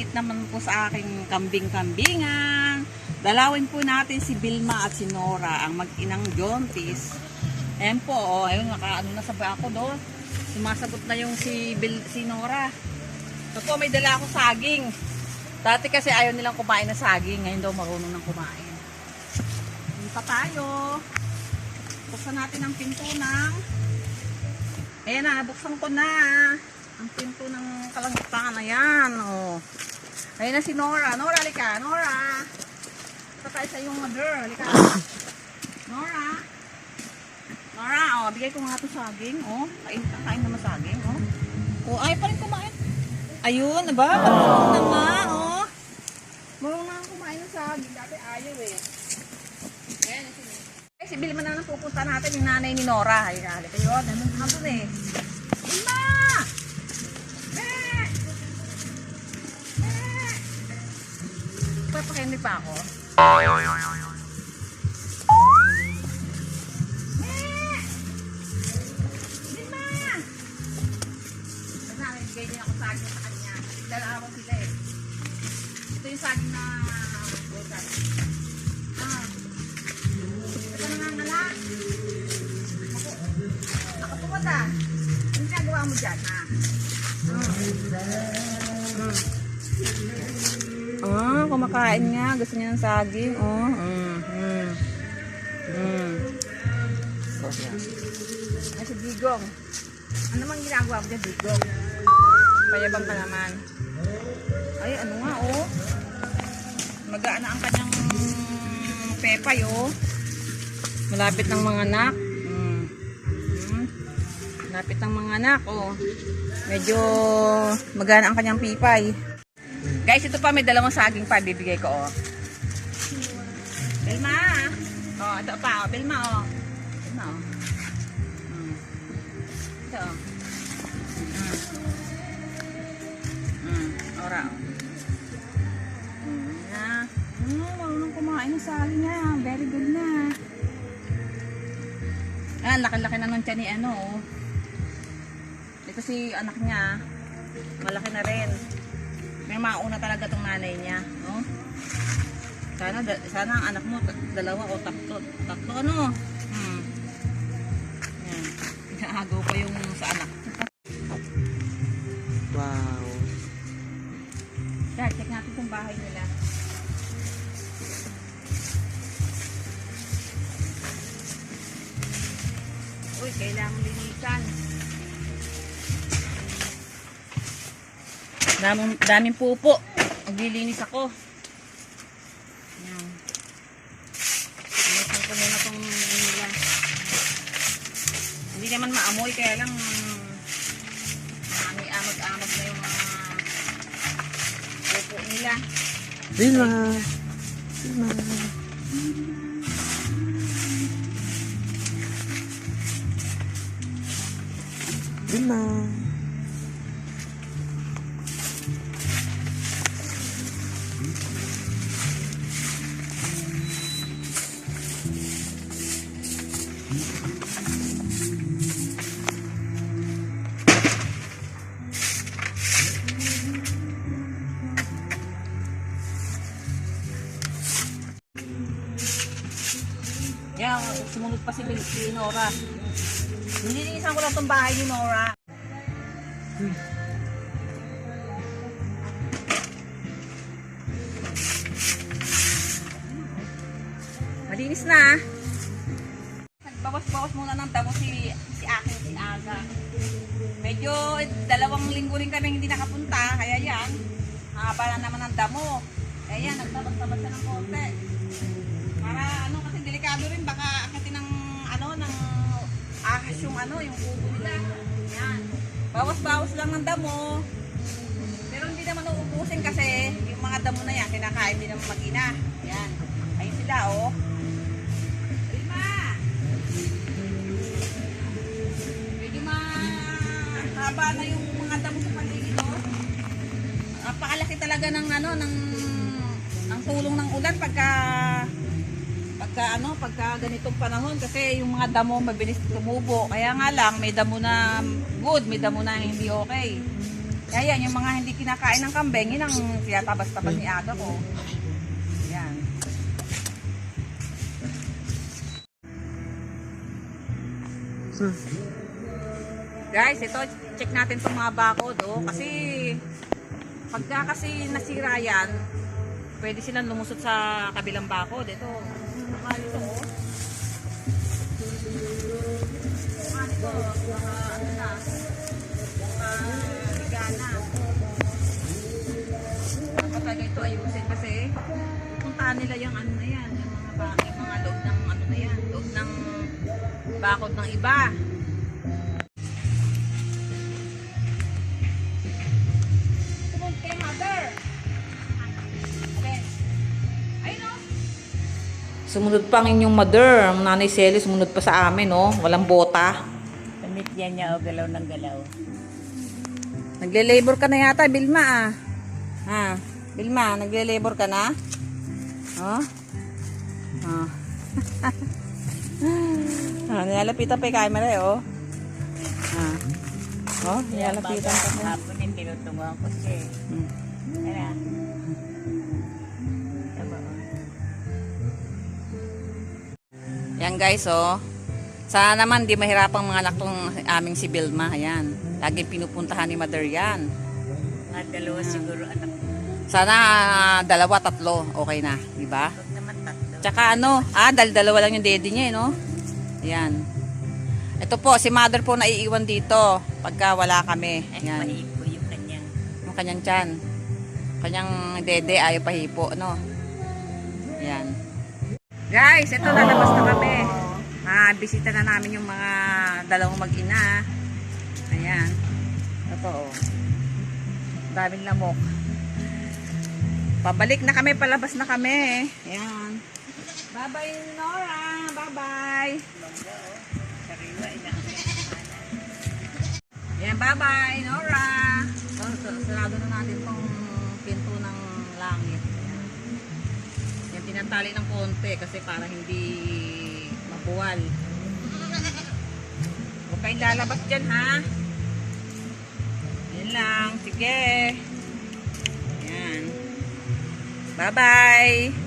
update naman po sa aking kambing-kambingan. Dalawin po natin si Bilma at si Nora, ang mag-inang Jontis. Ayan po, oh, ayun, nakaano na sa ako doon. Sumasagot na yung si, Bil, si Nora. Po, may dala akong saging. Dati kasi ayaw nilang kumain ng saging, ngayon daw marunong nang kumain. Punta tayo. Buksan natin ang pinto ng... Ayan na, buksan ko na. Ang pinto ng kalangitan. Ayan, oh. Ayan na si Nora. Nora, halika. Nora. Ito tayo sa iyong mother. Halika. Nora. Nora, oh, bigay ko nga ito saging. Oh, kain, kain naman saging. Oh. Oh, ay pa rin kumain. Ayun, ba? Marunong na nga, oh. Marunong na kumain ng saging. Dati ayaw eh. Ayan, si eh, si Bilma na lang pupunta natin yung nanay ni Nora. Ay, halika yun. Nandun nandun eh. Bilma! Papakinig pa ako. Eh! Niya ako sa kanya. Dalawa sila eh. Ito yung saging na butas. Ah. Ito na nga nga ako pumunta. Ano mo dyan, kumakain nga. Gusto niya ng saging, oh. Mm, mm. Mm. Ay, si Digong. Ano mang ginagawa mo dyan, Digong? Payabang ka naman. Ay, ano nga, oh. Magaan na ang kanyang pepay, oh. Malapit ng mga anak. Mm. Mm. Malapit ng mga anak, oh. Medyo magana ang kanyang pipay. Guys, ito pa may dalawang saging pa bibigay ko, oh. Belma. Oh, ito pa, oh. Belma, oh. Belma, oh. Mm. Ito, oh. Mm. Mm. Ora, oh. Mm. Na. Mm, marunong kumain ng saging niya. Very good na. Ah, laki-laki na tiyan ni ano, oh. Ito si anak niya. Malaki na rin. May mauna talaga tong nanay niya, no? Sana, sana ang anak mo, dalawa o tatlo. Tatlo ano? Hmm. Yan. Inaagaw pa yung sa anak. Wow. Dad, check natin kung bahay nila. Uy, kailangan linisan. Daming, daming pupo. Maglilinis ako. Yan. Linisan ko muna itong nila. Hindi naman maamoy, kaya lang amig-amag-amag na yung mga pupo nila. Vilma. Vilma. Vilma. Yan, sumunod pa si, Nora. Nililinisan ko lang itong bahay ni Nora. Malinis na. Nagbawas-bawas muna ng damo si, si akin, si Aga. Medyo dalawang linggo rin kami hindi nakapunta, kaya yan. Haba na naman ang damo. Kaya yan, nagtabas-tabas siya ng konti. Para ano kasi delikado rin baka akitin ng ano ng ahas yung ano yung kubo nila. Bawas-bawas lang ng damo. Pero hindi naman uubusin kasi yung mga damo na yan kinakain din ng mag-ina. Yan. Ayun sila oh. Lima. Medyo mahaba na yung mga damo sa paligid oh. Napakalaki talaga ng ano ng ng tulong ng ulan pagka pagka ano pagka ganitong panahon kasi yung mga damo mabilis tumubo kaya nga lang may damo na good may damo na hindi okay Ayan, yung mga hindi kinakain ng kambing, yun ang tinatabas-tabas ni Aga ko. Hmm. Guys, ito, check natin itong mga bakod, oh. Kasi, pagka kasi nasira yan, pwede silang lumusot sa kabilang bakod. Ito, nito, oh. Mukha nito, mga ano na, mga ligana. Dapat talaga ito kasi puntahan nila yung ano na yan, yung mga, yung mga loob ng ano na yan, loob ng bakod ng iba. Sumunod pa ang inyong mother. Ang nanay Sally sumunod pa sa amin, no? Walang bota. Damit yan niya o galaw ng galaw. Nagle-labor ka na yata, Bilma, ah. Ha? Bilma, nagle-labor ka na? Oh? Oh. ah, nilalapitan pa yung camera, eh, oh. Ah. Oh, nilalapitan pa. Hapon yung tinutunguhan ko siya eh. Hmm. Ano? Yan guys, oh. Sana naman di mahirapang mga anak tong aming si Bilma. Ayan. Lagi pinupuntahan ni Mother yan. Mga dalawa siguro anak. Sana ah, dalawa, tatlo. Okay na. Di ba? Huwag naman tatlo. Tsaka ano, ah, dal dalawa lang yung daddy niya, eh, no? Ayan. Ito po, si Mother po naiiwan dito pagka wala kami. Ay, Ayan. mahipo yung kanyang. Yung kanyang tiyan. Kanyang dede ayaw pahipo, no? Ayan. Guys, ito lalabas na kami. Ah, bisita na namin yung mga dalawang mag-ina. Ayan. Ito, oh. Daming lamok. Pabalik na kami, palabas na kami. Ayan. Bye-bye, Nora. Bye-bye. Ayan, bye-bye, Nora. Yan, tinatali ng konti kasi para hindi mabuwal. Huwag kayong lalabas dyan, ha? Yan lang. Sige. Ayan. Bye-bye.